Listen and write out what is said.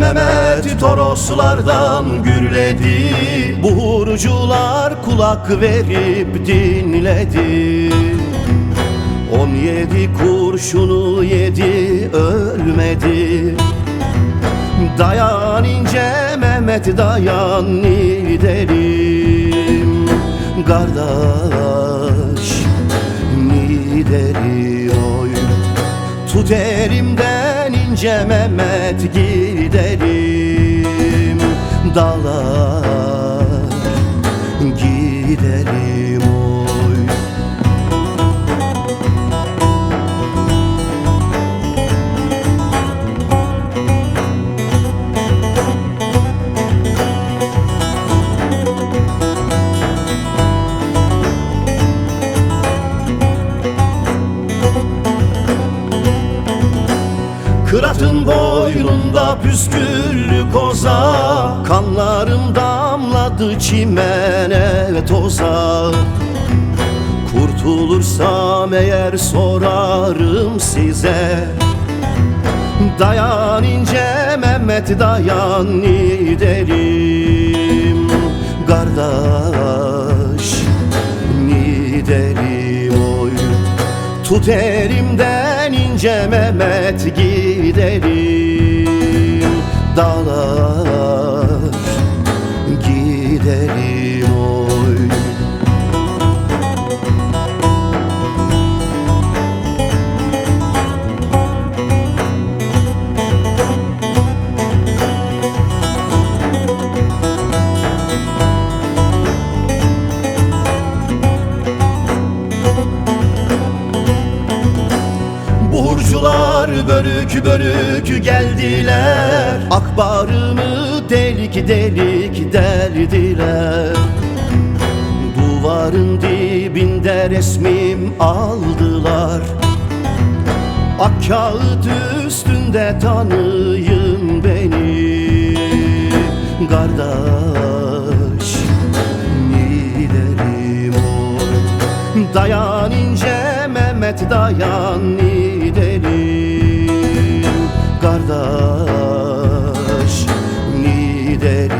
Mehmet Toroslardan gürledi. Buhurcular kulak verip dinledi. On yedi kurşunu yedi ölmedi. Dayan ince Mehmet dayan gidelim Kardeş gidelim oy. Tut elimden ince Mehmet gidelim Dağlar Kıratın boynunda püsküllü koza Kanlarım damladı çimene toza. Kurtulursam eğer sorarım size Dayan ince Mehmet dayan gidelim Kardeş gidelim oy. Tut elimden ince Mehmet gidelim Dağlar Bölük bölük geldiler. Akbarımı delik delik deldiler. Duvarın dibinde resmim aldılar. Ak kağıt üstünde tanıyın beni. Kardeş gidelim oy. Dayan ince Mehmet dayan dead